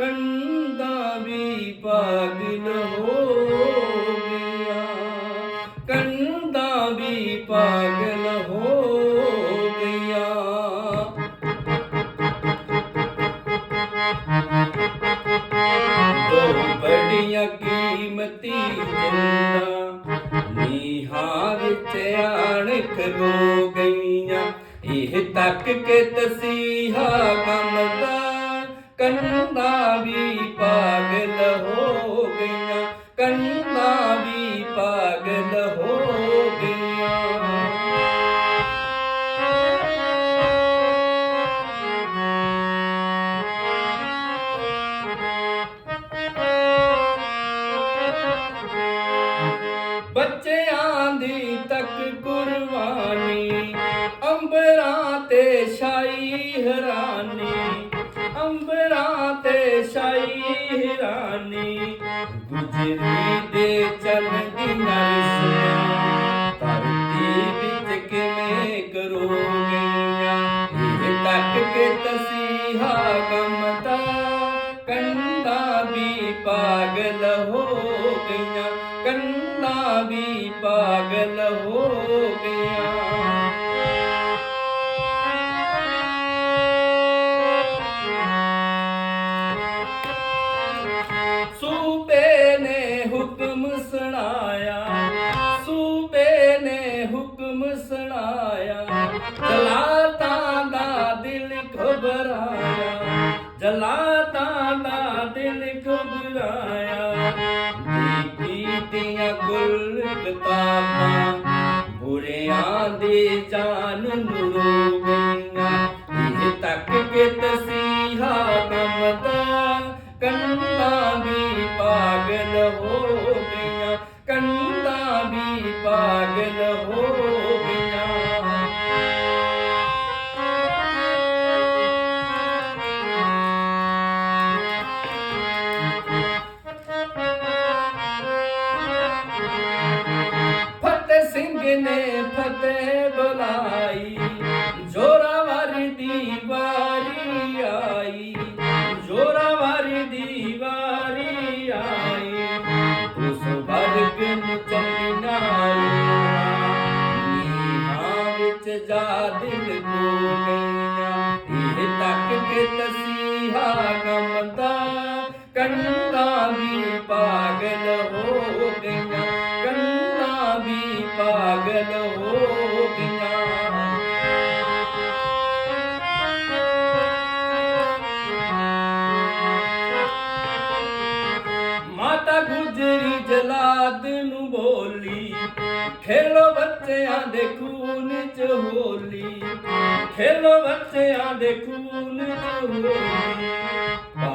ਕੰਦਾ ਵੀ ਪਾਗਲ ਹੋ ਗਿਆ। ਕੰਦਾ ਵੀ ਪਾਗਲ ਹੋ ਗਿਆ। ਦੋ ਬੜੀਆਂ ਕੀਮਤੀ ਜਿੰਦਾਂ ਨੀਹਾਂ ਵਿੱਚ ਆਣ ਖਲੋ ਗਈਆਂ। ਇਹ ਤੱਕ ਕੇ ਤਸੀਹਾ ਕੰਮ ਦਾ ਕੰਦਾ ਵੀ ਪਾਗਲ ਹੋ ਗਈਆਂ, ਕੰਨਾਂ ਵੀ ਪਾਗਲ ਹੋ ਗਈਆਂ। ਬੱਚਿਆਂ ਦੀ ਤੱਕ ਕੁਰਬਾਨੀ, ਅੰਬਰਾਂ ਤੇ ਛਾਈ ਹੈਰਾਨੀ ਅੰਬਰਾਂ ਹੈਰਾਨੀ ਗੁਜਰੀ ਦੇ ਚੰਦੀਆਂ ਰਿਸ਼ਮੇ ਧਰਤੀ ਵਿੱਚ ਕਿਵੇਂ ਕਰੋਗੀਆਂ? ਇਹ ਤੱਕ ਕੇ ਤਸੀਹਾ ਗਮਤਾ ਕੰਦਾ ਵੀ ਪਾਗਲ ਹੋ ਗਈਆਂ। ਕੰਦਾ ਵੀ ਪਾਗਲ ਹੋ ਹੁਕਮ ਸੁਣਾਇਆ। ਸੂਬੇ ਨੇ ਹੁਕਮ ਸੁਣਾਇਆ। ਜਲਾਤਾਂ ਦਾ ਦਿਲ ਘਬਰਾਇਆ। ਜਲਾਤਾਂ ਦਾ ਦਿਲ ਘਬਰਾਇਆ। ਬੀਬੀ ਗੁਲ ਕਿਤਾਬਾਂ ਬੁਰਿਆਂ ਦੀ ਜਾਨ ਨੂੰ ਰੋ ਗਈਆਂ। ਇਹ ਤੱਕ ਕੇ ਤਸੀਹਾ ਗਮਦਾ ਕੰਦਾ ਵੀ ਪਾਗਲ ਹੋ ਪਾਗਲ ਹੋ ਨੀਹਾਂ ਦਿਲ ਕੋ ਗਈਆਂ। ਇਹ ਤੱਕ ਕੇ ਤਸੀਹਾ ਗਮਦਾ ਕੰਦਾ ਵੀ ਖੇਲੋ ਬੱਚਿਆਂ ਦੇ ਖੂਨ ਚ ਹੋਲੀ। ਖੇਲੋ ਬੱਚਿਆਂ ਦੇ ਖੂਨ ਚ ਹੋਲੀ।